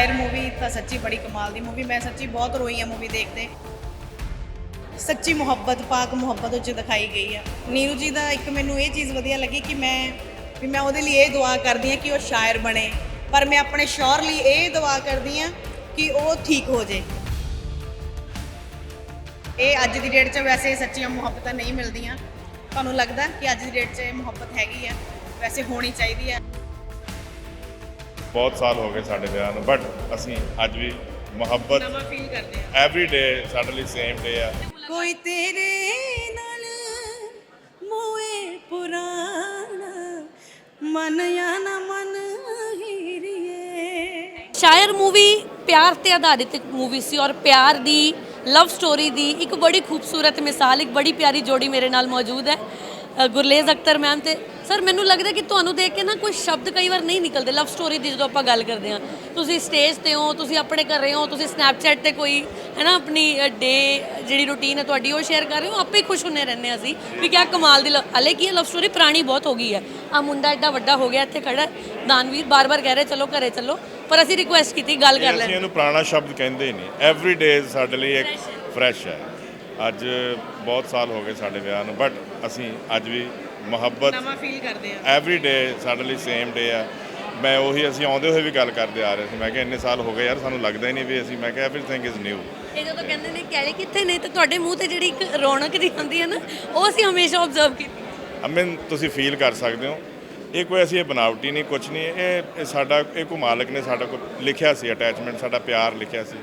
ਸ਼ਾਇਰ ਮੂਵੀ ਤਾਂ ਸੱਚੀ ਬੜੀ ਕਮਾਲ ਦੀ ਮੂਵੀ ਮੈਂ ਸੱਚੀ ਬਹੁਤ ਰੋਈ ਆ ਮੂਵੀ ਦੇਖਦੇ ਸੱਚੀ ਮੁਹੱਬਤ, ਪਾਕ ਮੁਹੱਬਤ ਉਹ ਦਿਖਾਈ ਗਈ ਆ। ਨੀਰੂ ਜੀ ਦਾ ਇੱਕ ਮੈਨੂੰ ਇਹ ਚੀਜ਼ ਵਧੀਆ ਲੱਗੀ ਕਿ ਮੈਂ, ਵੀ ਮੈਂ ਉਹਦੇ ਲਈ ਇਹ ਦੁਆ ਕਰਦੀ ਆ ਕਿ ਉਹ ਸ਼ਾਇਰ ਬਣੇ। ਪਰ ਮੈਂ ਆਪਣੇ ਸ਼ੌਹਰ ਲਈ ਇਹ ਦੁਆ ਕਰਦੀ ਆ ਕਿ ਉਹ ਠੀਕ ਹੋ ਜੇ। ਇਹ ਅੱਜ ਦੀ ਡੇਟ 'ਚ ਵੈਸੇ ਸੱਚੀਆਂ ਮੁਹੱਬਤਾਂ ਨਹੀਂ ਮਿਲਦੀਆਂ। ਤੁਹਾਨੂੰ ਲੱਗਦਾ ਕਿ ਅੱਜ ਦੀ ਡੇਟ 'ਚ ਇਹ ਮੁਹੱਬਤ ਹੈਗੀ ਆ? ਵੈਸੇ ਹੋਣੀ ਚਾਹੀਦੀ ਆ। ਬਹੁਤ ਸਾਲ ਹੋ ਗਏ ਸਾਡੇ ਵਿਆਹ ਨੂੰ ਬਟ ਅਸੀਂ ਅੱਜ ਵੀ ਮੁਹੱਬਤ ਨਵਾਂ ਫੀਲ ਕਰਦੇ ਆ। ਐਵਰੀ ਡੇ ਸਾਡੇ ਲਈ ਸੇਮ ਡੇ ਆ। ਕੋਈ ਤੇਰੇ ਨਾਲ ਮੋਏ ਪੁਰਾਣਾ ਮਨ ਜਾਂ ਨਾ ਮਨ ਹੀਰੀਏ। ਸ਼ਾਇਰ ਮੂਵੀ ਪਿਆਰ ਤੇ ਆਧਾਰਿਤ ਇੱਕ ਮੂਵੀ ਸੀ ਔਰ ਪਿਆਰ ਦੀ ਲਵ ਸਟੋਰੀ ਦੀ ਇੱਕ ਬੜੀ ਖੂਬਸੂਰਤ ਮਿਸਾਲ ਇੱਕ ਬੜੀ ਪਿਆਰੀ ਜੋੜੀ ਮੇਰੇ ਨਾਲ ਮੌਜੂਦ ਹੈ। ਗੁਰਲੇਜ਼ ਅਖਤਰ ਮੈਮ ਤੇ ਸਰ ਮੈਨੂੰ ਲੱਗਦਾ ਕਿ ਤੁਹਾਨੂੰ ਦੇਖ ਕੇ ਨਾ ਕੋਈ ਸ਼ਬਦ ਕਈ ਵਾਰ ਨਹੀਂ ਨਿਕਲਦੇ ਲਵ ਸਟੋਰੀ ਦੀ ਜਦੋਂ ਆਪਾਂ ਗੱਲ ਕਰਦੇ ਹਾਂ। ਤੁਸੀਂ ਸਟੇਜ ਤੇ ਹੋ ਤੁਸੀਂ ਆਪਣੇ ਘਰੇ ਹੋ ਤੁਸੀਂ ਸਨੈਪਚੈਟ ਤੇ ਕੋਈ ਹੈ ਨਾ ਆਪਣੀ ਡੇ ਜਿਹੜੀ ਰੁਟੀਨ ਹੈ ਤੁਹਾਡੀ ਉਹ ਸ਼ੇਅਰ ਕਰ ਰਹੇ ਹੋ ਆਪੇ ਹੀ ਖੁਸ਼ ਹੁੰਨੇ ਰਹਿੰਦੇ ਅਸੀਂ ਵੀ ਕਿਆ ਕਮਾਲ ਦੀ ਹਾਲੇ ਕੀ ਇਹ ਲਵ ਸਟੋਰੀ ਪੁਰਾਣੀ ਬਹੁਤ ਹੋ ਗਈ ਹੈ। ਆ ਮੁੰਡਾ ਐਡਾ ਵੱਡਾ ਹੋ ਗਿਆ ਇੱਥੇ ਖੜਾ। ਦਾਨਵੀਰ ਬਾਰ-ਬਾਰ ਕਹਿ ਰਹੇ ਚਲੋ ਘਰੇ ਚੱਲੋ। ਪਰ ਅਸੀਂ ਰਿਕੁਐਸਟ ਕੀਤੀ ਗੱਲ ਕਰ ਅਸੀਂ ਲੈਣ। ਇਹਨੂੰ ਪੁਰਾਣਾ ਸ਼ਬਦ ਕਹਿੰਦੇ ਨਹੀਂ। ਐਵਰੀ ਡੇ ਸਾਡੇ ਲਈ ਇੱਕ ਫਰੈਸ਼ ਹੈ। ਅੱਜ ਬਹੁਤ ਸਾਲ ਹੋ ਗਏ ਸਾਡੇ ਵਿਆਹ ਨੂੰ ਬਟ ਅਸੀਂ ਅੱਜ ਵੀ ਮੁਹੱਬਤ ਨਵਾਂ ਫੀਲ ਕਰਦੇ ਆ। ਐਵਰੀ ਡੇ ਸਾਡੇ ਲਈ ਸੇਮ ਡੇ ਆ। ਮੈਂ ਉਹੀ ਅਸੀਂ ਆਉਂਦੇ ਹੋਏ ਵੀ ਗੱਲ ਕਰਦੇ ਆ ਰਹੇ ਸੀ। ਮੈਂ ਕਿਹਾ ਇੰਨੇ ਸਾਲ ਹੋ ਗਏ ਯਾਰ ਸਾਨੂੰ ਲੱਗਦਾ ਹੀ ਨਹੀਂ ਵੀ ਅਸੀਂ ਮੈਂ ਕਿਹਾ ਐਵਰੀਥਿੰਗ ਇਜ਼ ਨਿਊ ਇਹ ਜਦੋਂ ਕਹਿੰਦੇ ਨੇ ਕਹਿਲੇ ਕਿੱਥੇ ਨੇ ਤੇ ਤੁਹਾਡੇ ਮੂੰਹ ਤੇ ਜਿਹੜੀ ਇੱਕ ਰੌਣਕ ਹੁੰਦੀ ਹੈ ਨਾ ਉਹ ਅਸੀਂ ਹਮੇਸ਼ਾ ਆਬਜ਼ਰਵ ਕੀਤੀ। ਅਮਨ ਤੁਸੀਂ ਫੀਲ ਕਰ ਸਕਦੇ ਹੋ। ਇਹ ਕੋਈ ਅਸੀਂ ਇਹ ਬਣਾਵਟੀ ਨਹੀਂ ਕੁਝ ਨਹੀਂ। ਇਹ ਇਹ ਸਾਡਾ ਇਹ ਕੋ ਮਾਲਕ ਨੇ ਸਾਡਾ ਕੋ ਲਿਖਿਆ ਸੀ ਅਟੈਚਮੈਂਟ ਸਾਡਾ ਪਿਆਰ ਲਿਖਿਆ ਸੀ।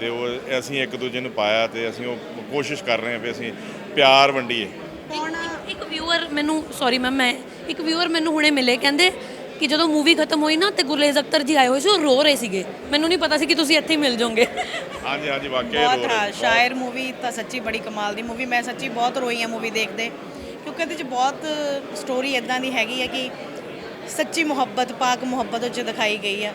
ਤੇ ਉਹ ਅਸੀਂ ਇੱਕ ਦੂਜੇ ਨੂੰ ਪਾਇਆ ਤੇ ਅਸੀਂ ਉਹ ਕੋਸ਼ਿਸ਼ ਕਰ ਰਹੇ ਹਾਂ ਵੀ ਅਸੀਂ ਪਿਆਰ ਵੰਡੀਏ। ਇੱਕ- ਇੱਕ ਵਿਊਅਰ ਮੈਨੂੰ ਸੌਰੀ ਮੈਮ ਮੈਂ ਇੱਕ ਵਿਊਅਰ ਮੈਨੂੰ ਹੁਣੇ ਮਿਲੇ ਕਹਿੰਦੇ ਕਿ ਜਦੋਂ ਮੂਵੀ ਖਤਮ ਹੋਈ ਨਾ ਤੇ ਗੁਰਲੇਜ਼ ਅਖਤਰ ਜੀ ਆਏ ਹੋਏ ਸੀ ਉਹ ਰੋ ਰਹੇ ਸੀਗੇ। ਮੈਨੂੰ ਨਹੀਂ ਪਤਾ ਸੀ ਕਿ ਤੁਸੀਂ ਇੱਥੇ ਹੀ ਮਿਲ ਜਾਓਗੇ। ਹਾਂਜੀ ਹਾਂਜੀ ਵਾਕਿਆ ਬਹੁਤ ਰੋ ਹਾਂ ਰਹੇ ਸੀ। ਸ਼ਾਇਰ ਮੂਵੀ ਤਾਂ ਸੱਚੀ ਬੜੀ ਕਮਾਲ ਦੀ ਮੂਵੀ ਮੈਂ ਸੱਚੀ ਬਹੁਤ ਰੋਈ ਆ ਮੂਵੀ ਦੇਖਦੇ। ਕਿਉਂਕਿ ਇਹਦੇ 'ਚ ਬਹੁਤ ਸਟੋਰੀ ਇਦਾਂ ਦੀ ਹੈਗੀ ਆ ਕਿ ਸੱਚੀ ਮੁਹੱਬਤ ਪਾਕ ਮੁਹੱਬਤ ਉਹ 'ਚ ਦਿਖਾਈ ਗਈ ਆ।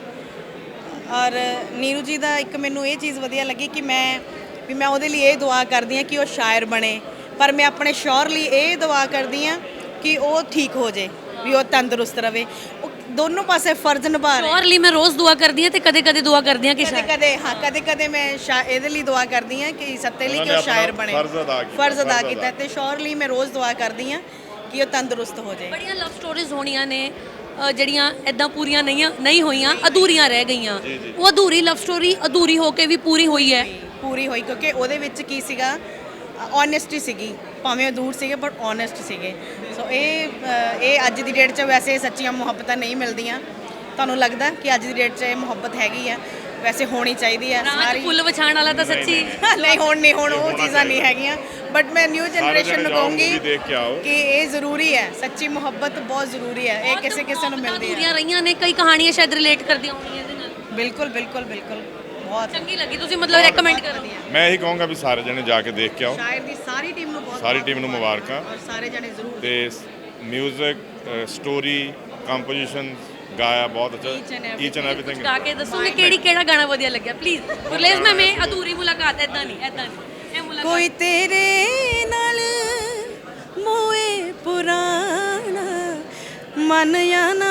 ਔਰ ਨੀਰੂ ਜੀ ਦਾ ਇੱਕ ਮੈਨੂੰ ਇਹ ਚੀਜ਼ ਵਧੀਆ ਲੱਗੀ ਕਿ ਮੈਂ ਵੀ ਮੈਂ ਉਹਦੇ ਲਈ ਇਹ ਦੁਆ ਕਰਦੀ ਆ ਕਿ ਉਹ ਸ਼ਾਇਰ ਬਣੇ। ਪਰ ਮੈਂ ਆਪਣੇ ਸ਼ੌਹਰ ਲਈ ਇਹ ਦੁਆ ਕਰਦੀ ਆ ਕਿ ਉਹ ਠੀਕ ਹੋ ਜੇ ਵੀ ਉਹ ਤੰਦਰੁਸਤ ਰਵੇ। ਉਹ ਦੋਨੋਂ ਪਾਸੇ ਫਰਜ਼ ਨਿਭਾ ਰਹੇ। ਔਰ ਲਈ ਮੈਂ ਰੋਜ਼ ਦੁਆ ਕਰਦੀ ਹਾਂ ਤੇ ਕਦੇ ਕਦੇ ਦੁਆ ਕਰਦੀ ਹਾਂ ਕਿ ਕਦੇ ਕਦੇ ਹਾਂ ਕਦੇ ਕਦੇ ਮੈਂ ਸ਼ਾ- ਇਹਦੇ ਲਈ ਦੁਆ ਕਰਦੀ ਹਾਂ ਕਿ ਸੱਤੇ ਲਈ ਉਹਨਾਂ ਕਿ ਨੇ ਉਹ ਸ਼ਾਇਰ ਆਪਣਾ ਬਣੇ। ਫਰਜ਼ ਅਦਾ ਕੀਤਾ, ਫਰਜ਼ ਅਦਾ ਫਰਜ਼ ਕੀਤਾ ਅਦਾ ਤੇ ਸ਼ੌਹਰ ਲਈ ਮੈਂ ਰੋਜ਼ ਦੁਆ ਕਰਦੀ ਹਾਂ ਕਿ ਉਹ ਤੰਦਰੁਸਤ ਹੋ ਜਾਏ ਬੜੀਆਂ ਲਵ ਸਟੋਰੀਜ਼ ਹੋਣੀਆਂ ਨੇ। ਅ, ਜਿਹੜੀਆਂ ਐਦਾਂ ਪੂਰੀਆਂ ਨਹੀਂ ਨਹੀਂ ਹੋਈਆਂ ਅਧੂਰੀਆਂ ਰਹਿ ਗਈਆਂ। ਉਹ ਅਧੂਰੀ ਲਵ ਸਟੋਰੀ ਅਧੂਰੀ ਹੋ ਕੇ ਵੀ ਪੂਰੀ ਹੋਈ ਹੈ। ਪੂਰੀ ਹੋਈ ਕਿਉਂਕਿ ਉਹਦੇ ਵਿੱਚ ਕੀ ਸੀਗਾ? ਓਨੈਸਟੀ ਸੀਗੀ। ਭਾਵੇਂ ਉਹ ਦੂਰ ਸੀਗੇ ਬਟ ਓਨੈਸਟ ਸੀਗੇ। ਸੋ ਇਹ ਅ, ਇਹ ਅੱਜ ਦੀ ਡੇਟ 'ਚ ਵੈਸੇ ਸੱਚੀਆਂ ਮੁਹੱਬਤਾਂ ਨਹੀਂ ਮਿਲਦੀਆਂ। ਤੁਹਾਨੂੰ ਲੱਗਦਾ ਕਿ ਅੱਜ ਦੀ ਡੇਟ 'ਚ ਇਹ ਮੁਹੱਬਤ ਹੈਗੀ ਆ? ਵੈਸੇ ਹੋਣੀ ਚਾਹੀਦੀ ਆ ਰਾਤ ਫੁੱਲ ਵਿਛਾਣ ਵਾਲਾ ਤਾਂ ਸੱਚੀ। ਨਹੀਂ ਹੁਣ ਨਹੀਂ ਹੁਣ ਉਹ ਚੀਜ਼ਾਂ ਨਹੀਂ ਹੈਗੀਆਂ। ਬਟ ਮੈਂ ਨਿਊ ਜਨਰੇਸ਼ਨ ਨੂੰ ਕਹੂੰਗੀ ਕੇ ਇਹ ਜ਼ਰੂਰੀ ਹੈ ਸੱਚੀ ਮੁਹੱਬਤ ਬਹੁਤ ਜ਼ਰੂਰੀ ਹੈ ਇਹ ਕਿਸੇ ਕਿਸੇ ਨੂੰ ਮਿਲਦੀ ਹੈ। ਰਹੀਆਂ ਨੇ ਕਈ ਕਹਾਣੀਆਂ ਸ਼ਾਇਦ ਰਿਲੇਟ ਕਰਦੀਆਂ ਹੋਣਗੀਆਂ ਇਹਦੇ ਨਾਲ। ਬਿਲਕੁਲ ਬਿਲਕੁਲ ਬਿਲਕੁਲ। ਬਹੁਤ ਚੰਗੀ ਲੱਗੀ ਤੁਸੀਂ ਮਤਲਬ ਰეკਮੈਂਡ ਕਰੋ ਮੈਂ ਇਹੀ ਕਹੂੰਗਾ ਵੀ ਸਾਰੇ ਜਣੇ ਜਾ ਕੇ ਦੇਖ ਕੇ ਆਓ। ਸ਼ਾਇਰ ਦੀ ਸਾਰੀ ਟੀਮ ਨੂੰ ਬਹੁਤ ਸਾਰੀ ਟੀਮ ਨੂੰ ਮੁਬਾਰਕਾਂ। ਔਰ ਸਾਰੇ ਜਣੇ ਜ਼ਰੂਰ ਤੇ ਮਿਊਜ਼ਿਕ ਸਟੋਰੀ ਕੰਪੋਜੀਸ਼ਨ ਗਾਇਆ ਬਹੁਤ ਅੱਛਾ. ਈਚ ਐਂਡ ਐਵਰੀਥਿੰਗ ਗਾ ਕੇ ਦੱਸੋਗੇ ਕਿਹੜੀ ਕਿਹੜਾ ਗਾਣਾ ਵਧੀਆ ਲੱਗਿਆ ਪਲੀਜ਼ ਗੁਰਲੇਜ਼ ਮੈਂ ਮੈਂ ਅਧੂਰੀ ਮੁਲਾਕਾਤ ਐਦਾਂ ਨਹੀਂ ਐਦਾਂ ਨਹੀਂ। ਇਹ ਮੁਲਾਕਾਤ ਕੋਈ ਤੇਰੇ ਨਾਲ ਮੋਏ ਪੁਰਾਣਾ ਮਨ ਜਾਂ ਨਾ ਮਨ